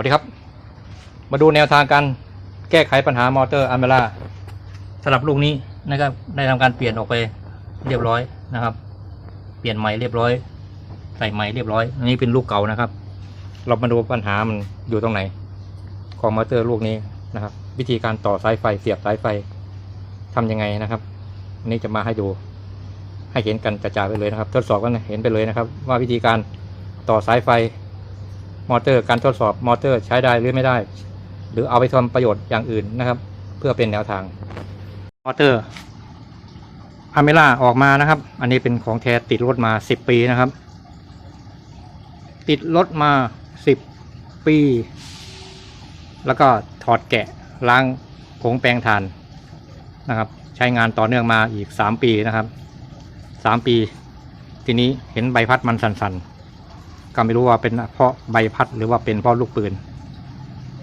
วัสดีครับ มาดูแนวทางการแก้ไขปัญหามอเตอร์อ m เมล่าสำหรับลูกนี้นะครับได้ทำการเปลี่ยนออกไปเรียบร้อยนะครับ เปลี่ยนใหม่เรียบร้อย ใส่ใหม่เรียบร้อยอันนี้เป็นลูกเก่านะครับ เรามาดูปัญหามันอยู่ตรงไหน ของมอเตอร์ลูกนี้นะครับ วิธีการต่อสายไฟเสียบสายไฟทำยังไงนะครับอันนี้จะมาให้ดูให้เห็นกันกระจายไปเลยนะครับ ทดสอบกันเห็นไปเลยนะครับ ว่าวิธีการต่อสายไฟ มอเตอร์การทดสอบมอเตอร์ใช้ได้หรือไม่ได้ หรือเอาไปทำประโยชน์อย่างอื่นนะครับ เพื่อเป็นแนวทางมอเตอร์อเมล่าออกมานะครับ อันนี้เป็นของแท้ติดรถมาสิบปีนะครับ ติดรถมาสิบปี แล้วก็ถอดแกะล้างผงแปรงถ่านนะครับ ใช้งานต่อเนื่องมาอีกสามปีนะครับสามปี ทีนี้เห็นใบพัดมันสั่นๆ ก็ไม่รู้ว่าเป็นเพราะใบพัดหรือว่าเป็นเพราะลูกปืน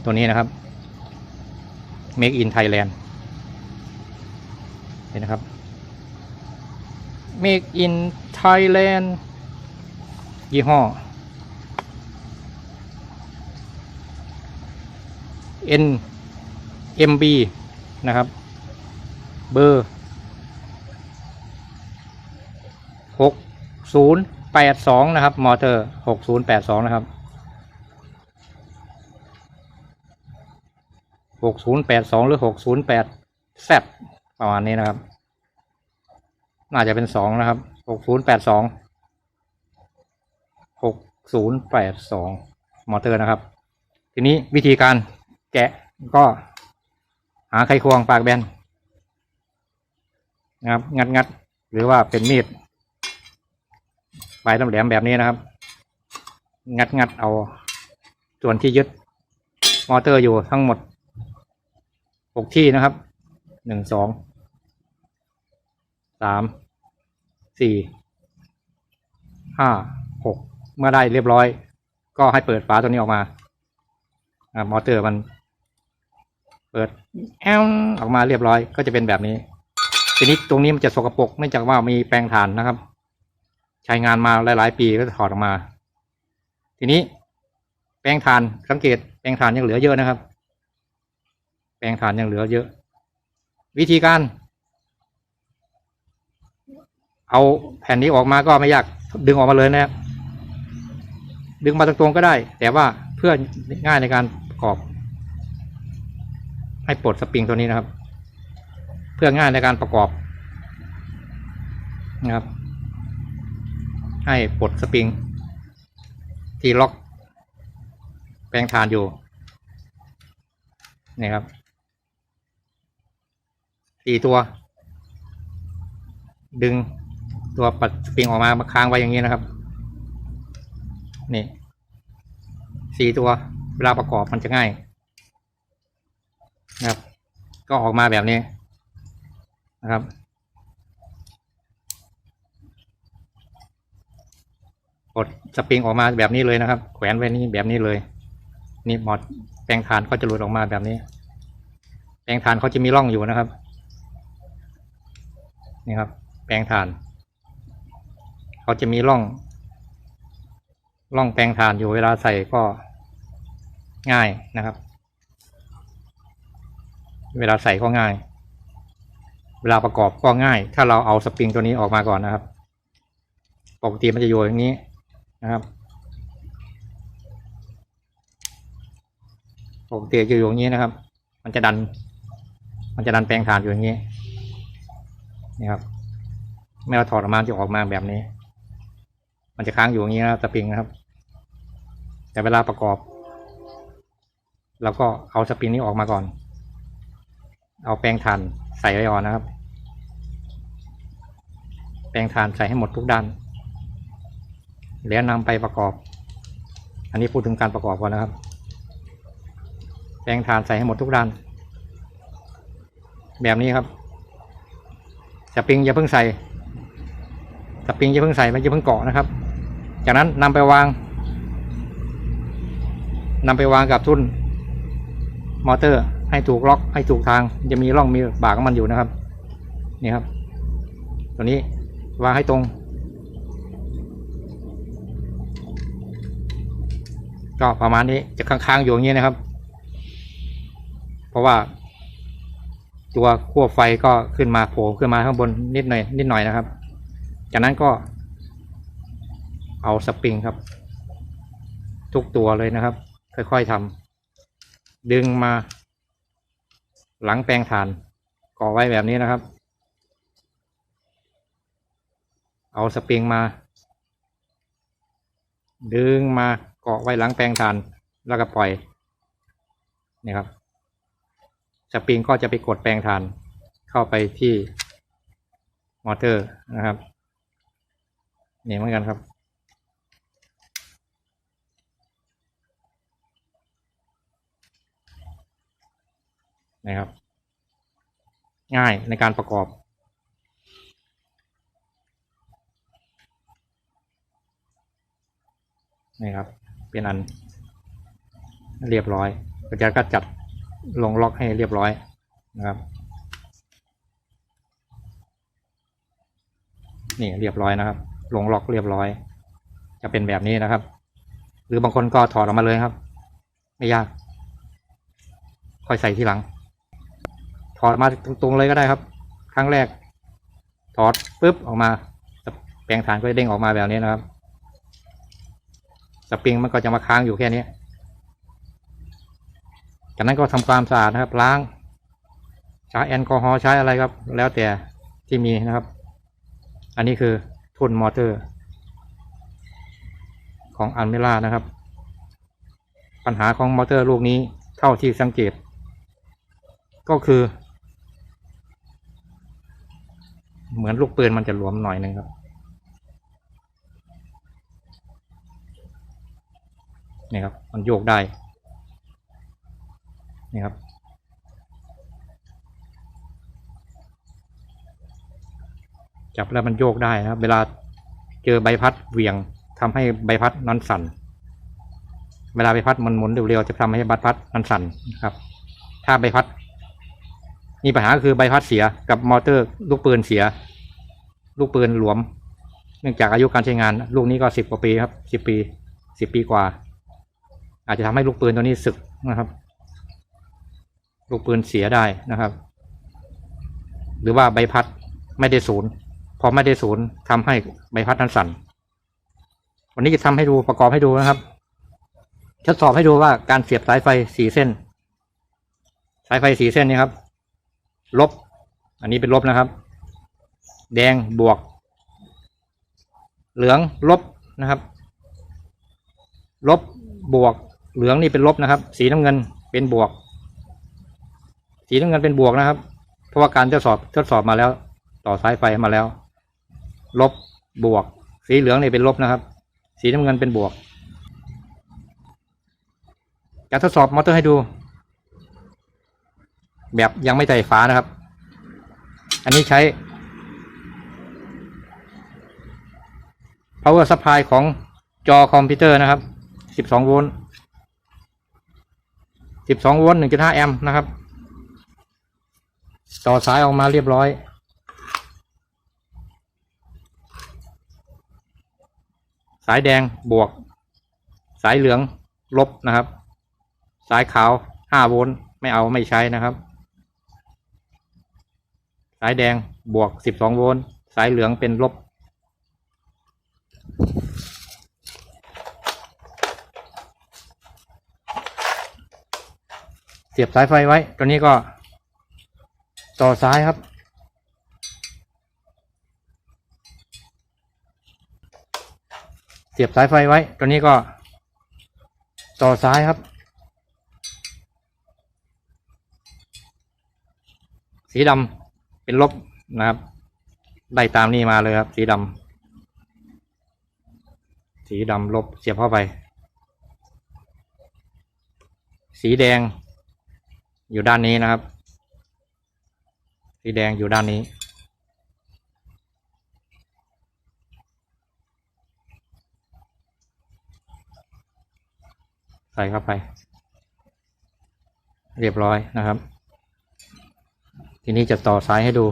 ตัวนี้นะครับ Make in Thailand เห็นนะครับ Make in Thailand ยี่ห้อ N MB นะครับ เบอร์หกศูนย์ แปดสองนะครับ มอเตอร์หกศูนย์แปดสองนะครับหกศูนย์แปดสองหรือหกศูนย์แปดแซประมาณนี้นะครับ น่าจะเป็นสองนะครับหกศูนย์แปดสองหกศูนย์แปดสองมอเตอร์นะครับ ทีนี้วิธีการแกะก็หาไขควงปากแบนนะครับ งัดงัดหรือว่าเป็นมีด ปลายแหลมแบบนี้นะครับ งัดงัดๆเอา ส่วนที่ยึดมอเตอร์อยู่ทั้งหมดหกที่นะครับหนึ่งสองสามสี่ห้าหกเมื่อได้เรียบร้อย ก็ให้เปิดฝาตัวนี้ออกมามอเตอร์มันเปิดแอมออกมาเรียบร้อยก็จะเป็นแบบนี้ ทีนี้ตรงนี้มันจะสกปรกเนื่องจากว่ามีแปรงถ่านนะครับ ใช้งานมาหลาย ๆ ปีก็จะถอดออกมา ทีนี้แปรงถ่านสังเกตแปรงถ่านยังเหลือเยอะนะครับ แปรงถ่านยังเหลือเยอะ วิธีการ เอาแผ่นนี้ออกมาก็ไม่ยากดึงออกมาเลยนะครับดึงมาตรงๆก็ได้ แต่ว่าเพื่อง่ายในการประกอบ ให้ปลดสปริงตัวนี้นะครับ เพื่อง่ายในการประกอบนะครับ ให้ปลดสปริง ที่ล็อก แปลงทานอยู่นี่ครับสี่ตัว ดึงตัวปัดสปริงออกมามาค้างไว้อย่างนี้นะครับ นี่สี่ตัวเวลาประกอบมันจะง่ายนะครับ ก็ออกมาแบบนี้นะครับ กดสปริงออกมาแบบนี้เลยนะครับ แขวนไว้นี่แบบนี้เลย นี่หมอดแปลงฐานเขาจะหลุดออกมาแบบนี้ แปลงฐานเขาจะมีร่องอยู่นะครับ นี่ครับ แปลงฐานเขาจะมีร่อง ร่องแปลงฐานอยู่เวลาใส่ก็ง่ายนะครับ เวลาใส่ก็ง่าย เวลาประกอบก็ง่าย ถ้าเราเอาสปริงตัวนี้ออกมาก่อนนะครับ ปกติมันจะอยู่อย่างนี้ นะครับปกติจะอยู่อย่างนี้นะครับ มันจะดัน มันจะดันแปลงฐานอยู่อย่างนี้นี่ครับไม่เราถอดออกมาจะออกมาแบบนี้ มันจะค้างอยู่อย่างนี้นะสปริงนะครับ แต่เวลาประกอบเราก็เอาสปริงนี้ออกมาก่อน เอาแปรงถ่านใส่ไว้ก่อนนะครับ แปรงถ่านใส่ให้หมดทุกด้าน แล้วนำไปประกอบ อันนี้พูดถึงการประกอบก่อนนะครับ แปรงถ่านใส่ให้หมดทุกด้าน แบบนี้ครับสปริงอย่าเพิ่งใส่สปริงอย่าเพิ่งใส่ไม่อย่าเพิ่งเกาะนะครับ จากนั้นนำไปวาง นำไปวางกับทุ่นมอเตอร์ให้ถูกล็อกให้ถูกทางจะมีร่องมีบากของมันอยู่นะครับ นี่ครับ ตัวนี้วางให้ตรง ก็ประมาณนี้จะค้างๆอยู่อย่างนี้นะครับ เพราะว่า ตัวขั้วไฟก็ขึ้นมาโผล่ขึ้นมาข้างบนนิดหน่อยนิดหน่อยนะครับ จากนั้นก็เอาสปริงครับ ทุกตัวเลยนะครับ ค่อยๆทำดึงมา หลังแปลงฐานก่อไว้แบบนี้นะครับ เอาสปริงมา ดึงมา เกาะไว้หลังแปลงฐานแล้วก็ปล่อยนี่ครับสปริงก็จะไปกดแปลงฐานเข้าไปที่มอเตอร์นะครับนี่เหมือนกันครับ นะครับ ง่ายในการประกอบนี่ครับ เป็นอัน เรียบร้อยก็จะก็จัดลงล็อกให้เรียบร้อยนะครับ นี่เรียบร้อยนะครับ ลงล็อกเรียบร้อย จะเป็นแบบนี้นะครับ หรือบางคนก็ถอดออกมาเลยครับ ไม่ยาก ค่อยใส่ทีหลัง ถอดมาตรงๆเลยก็ได้ครับ ครั้งแรก ถอดปุ๊บออกมาแปลงฐานก็จะเด้งออกมาแบบนี้นะครับ สปริงมันก็จะมาค้างอยู่แค่นี้จากนั้นก็ทำความสะอาดนะครับ ล้างใช้แอลกอฮอล์ใช้อะไรครับ แล้วแต่ที่มีนะครับ อันนี้คือทุนมอเตอร์ ของอันเมล่านะครับ ปัญหาของมอเตอร์ลูกนี้เท่าที่สังเกต ก็คือ เหมือนลูกปืนมันจะหลวมหน่อยหนึ่งครับ นี่ครับมันโยกได้นี่ครับจับแล้วมันโยกได้นะครับ เวลาเจอใบพัดเหวี่ยงทำให้ใบพัดนั้นสั่น เวลาใบพัดมันหมุนเร็วๆจะทำให้ใบพัดนั้นสั่นนะครับ ถ้าใบพัด มีปัญหาคือใบพัดเสียกับมอเตอร์ลูกปืนเสีย ลูกปืนหลวม เนื่องจากอายุการใช้งาน ลูกนี้ก็สิบกว่าปีครับสิบปีสิบปีกว่า อาจจะทำให้ลูกปืนตัวนี้สึกนะครับ ลูกปืนเสียได้นะครับ หรือว่าใบพัดไม่ได้ศูนย์พอไม่ได้ศูนย์ทำให้ใบพัดนั้นสั่น วันนี้จะทำให้ดูประกอบให้ดูนะครับ ทดสอบให้ดูว่าการเสียบสายไฟสี่เส้น สายไฟสี่เส้นนี้ครับ ลบ อันนี้เป็นลบนะครับ แดงบวก เหลืองลบนะครับ ลบบวก เหลืองนี่เป็นลบนะครับ สีน้ำเงินเป็นบวก สีน้ำเงินเป็นบวกนะครับ เพราะว่าการทดสอบทดสอบมาแล้ว ต่อสายไฟมาแล้ว ลบบวก สีเหลืองนี่เป็นลบนะครับ สีน้ำเงินเป็นบวกจะทดสอบมอเตอร์ให้ดู แบบยังไม่ใส่ฝานะครับ อันนี้ใช้ power supply ของจอคอมพิวเตอร์นะครับ 12 โวลต์ 12โวลต์1.5แอมป์นะครับ ต่อสายออกมาเรียบร้อย สายแดงบวก สายเหลืองลบนะครับ สายขาว 5 โวลต์ไม่เอาไม่ใช้นะครับ สายแดงบวก 12 โวลต์สายเหลืองเป็นลบ เสียบสายไฟไว้ ตัวนี้ก็ ต่อสายครับ เสียบสายไฟไว้ ตัวนี้ก็ ต่อสายครับ สีดำเป็นลบนะครับ ได้ตามนี้มาเลยครับ สีดำสีดำลบเสียบเข้าไป สีแดง อยู่ด้านนี้นะครับ สีแดงอยู่ด้านนี้ ใส่เข้าไป เรียบร้อยนะครับ ทีนี้จะต่อสายให้ดู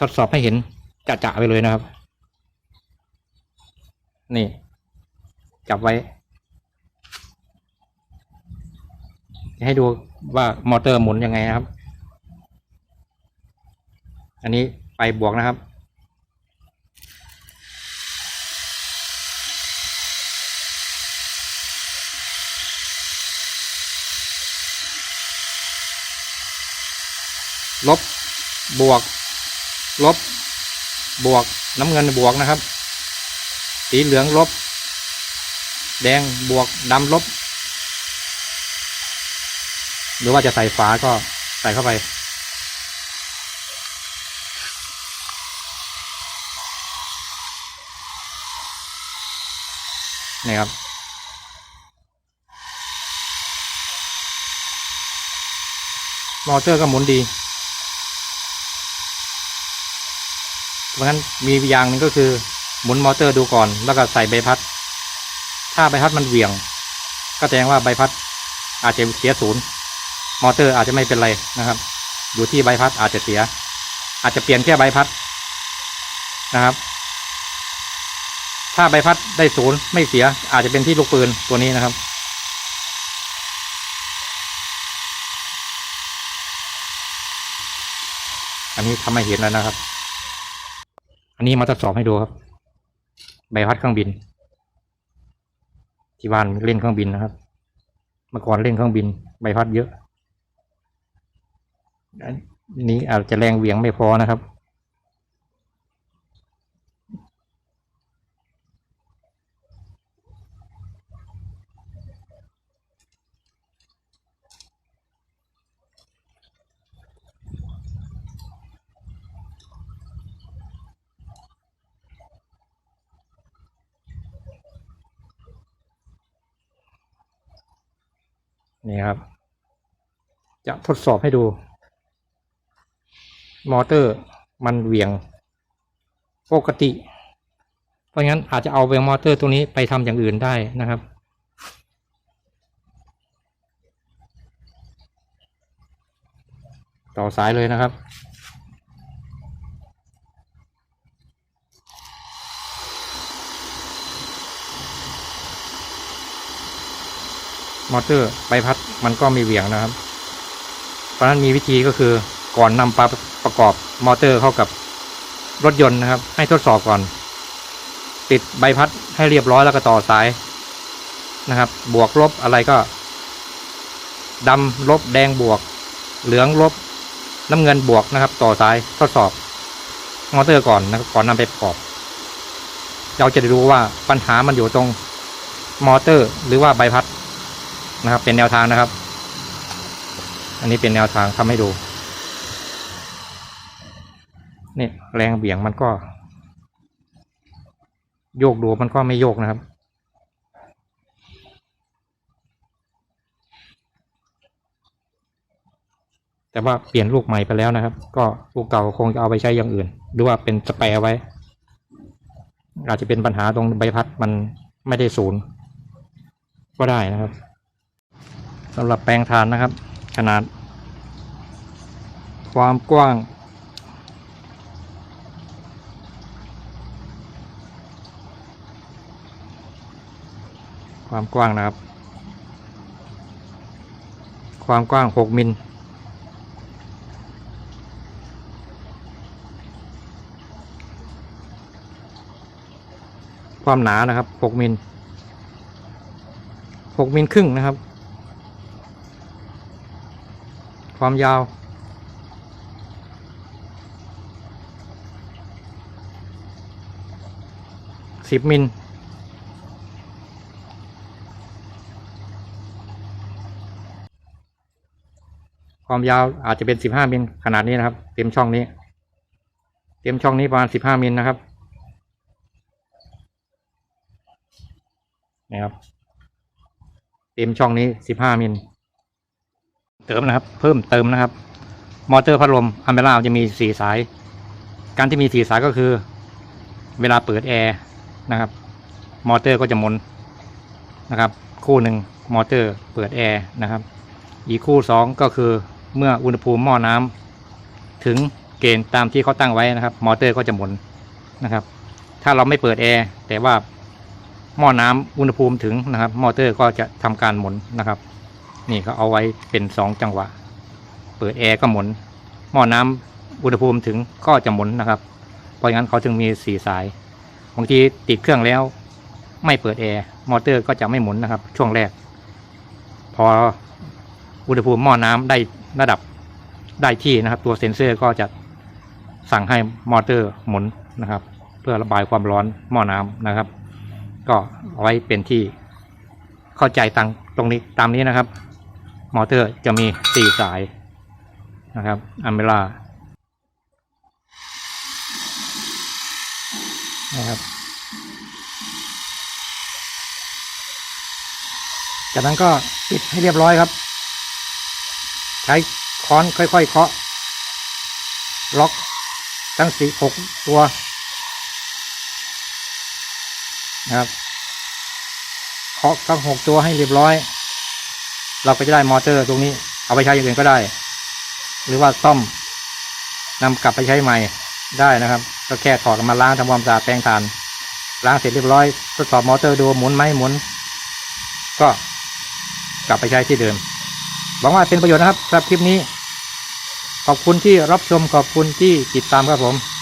ทดสอบให้เห็นจะๆไปเลยนะครับ นี่ จับไว้ ให้ดูว่ามอเตอร์หมุนยังไงนะครับ อันนี้ไปบวกนะครับ ลบบวก ลบบวกน้ำเงินบวกนะครับ สีเหลืองลบ แดงบวกดำลบ หรือว่าจะใส่ฝาก็ใส่เข้าไป นี่ครับ มอเตอร์ก็หมุนดีเพราะฉะนั้นมีอย่างหนึ่งก็คือหมุนมอเตอร์ดูก่อน แล้วก็ใส่ใบพัด ถ้าใบพัดมันเหวี่ยง ก็แสดงว่าใบพัดอาจจะเสียศูนย์ มอเตอร์อาจจะไม่เป็นไรนะครับ อยู่ที่ใบพัดอาจจะเสีย อาจจะเปลี่ยนแค่ใบพัดนะครับ ถ้าใบพัดได้ศูนย์ไม่เสีย อาจจะเป็นที่ลูกปืนตัวนี้นะครับ อันนี้ทำให้เห็นแล้วนะครับ อันนี้มาทดสอบให้ดูครับ ใบพัดเครื่องบิน ที่บ้านเล่นเครื่องบินนะครับ เมื่อก่อนเล่นเครื่องบิน ใบพัดเยอะ อันนี้อาจจะแรงเหวี่ยงไม่พอนะครับ นี่ครับ จะทดสอบให้ดู มอเตอร์มันเหวี่ยงปกติ เพราะงั้นอาจจะเอาเวงมอเตอร์ตัวนี้ไปทำอย่างอื่นได้นะครับต่อสายเลยนะครับ มอเตอร์ใบพัดมันก็มีเหวี่ยงนะครับ เพราะนั้นมีวิธีก็คือก่อนนำปลา อบมอเตอร์เข้ากับรถยนต์นะครับ ให้ทดสอบก่อน ติดใบพัดให้เรียบร้อยแล้วก็ต่อสายนะครับ บวกลบอะไรก็ดำลบแดงบวก เหลืองลบน้ำเงินบวกนะครับ ต่อสายทดสอบมอเตอร์ก่อนนะครับก่อนนำไปประกอบ เราจะได้รู้ว่าปัญหามันอยู่ตรงมอเตอร์ หรือว่าใบพัดนะครับ เป็นแนวทางนะครับ อันนี้เป็นแนวทางทำให้ดู นี่แรงเบี่ยงมันก็ โยกดูมันก็ไม่โยกนะครับ แต่ว่าเปลี่ยนลูกใหม่ไปแล้วนะครับ ก็ลูกเก่าคงจะเอาไปใช้อย่างอื่น หรือว่าเป็นสเปรไว้ อาจจะเป็นปัญหาตรงใบพัดมันไม่ได้ศูนย์ก็ได้นะครับสำหรับแปลงทานนะครับ ขนาด ความกว้าง ความกว้างนะครับ ความกว้างหกมิลความหนานะครับหกมิลหกมิลครึ่งนะครับ ความยาวสิบมิล ความยาวอาจจะเป็นสิบห้ามิลขนาดนี้นะครับ เต็มช่องนี้ เต็มช่องนี้ประมาณสิบห้ามิลนะครับนะครับ เต็มช่องนี้สิบห้ามิลเติมนะครับ เพิ่มเติมนะครับ มอเตอร์พัดลมอัมเบล่าจะมีสี่สาย การที่มีสี่สายก็คือ เวลาเปิดแอร์นะครับ มอเตอร์ก็จะหมุนนะครับ คู่หนึ่งมอเตอร์เปิดแอร์นะครับ อีกคู่สองก็คือ เมื่ออุณหภูมิหม้อน้ำถึงเกณฑ์ตามที่เขาตั้งไว้นะครับ มอเตอร์ก็จะหมุนนะครับ ถ้าเราไม่เปิดแอร์แต่ว่าหม้อน้ำอุณหภูมิถึงนะครับ มอเตอร์ก็จะทำการหมุนนะครับ นี่เขาเอาไว้เป็นสองจังหวะ เปิดแอร์ก็หมุน หม้อน้ำอุณหภูมิถึงก็จะหมุนนะครับ เพราะงั้นเขาจึงมีสี่สายบางทีติดเครื่องแล้วไม่เปิดแอร์มอเตอร์ก็จะไม่หมุนนะครับ ช่วงแรก พออุณหภูมิหม้อน้ำได้ ระดับได้ที่นะครับ ตัวเซ็นเซอร์ก็จะสั่งให้มอเตอร์หมุนนะครับ เพื่อระบายความร้อนหม้อน้ำนะครับ ก็เอาไว้เป็นที่เข้าใจตังตรงนี้ตามนี้นะครับ มอเตอร์จะมีสี่สายนะครับอเมล่านะครับจากนั้นก็ปิดให้เรียบร้อยครับ ช้ค้อนค่อยๆเคาะล็อกทั้งสี่หกตัวนะครับเคาะทั้งหกตัวให้เรียบร้อย เราก็จะได้มอเตอร์ตรงนี้ เอาไปใช้อย่างอื่นก็ได้ หรือว่าซ่อมนำกลับไปใช้ใหม่ได้นะครับ ก็แค่ถอดมาล้างทำความสะอาดแปรงทานล้างเสร็จเรียบร้อยทดสอบมอเตอร์ดูหมุนไหมหมุน ก็กลับไปใช้ที่เดิม หวังว่าเป็นประโยชน์นะครับสำหรับคลิปนี้ ขอบคุณที่รับชมขอบคุณที่ติดตามครับผม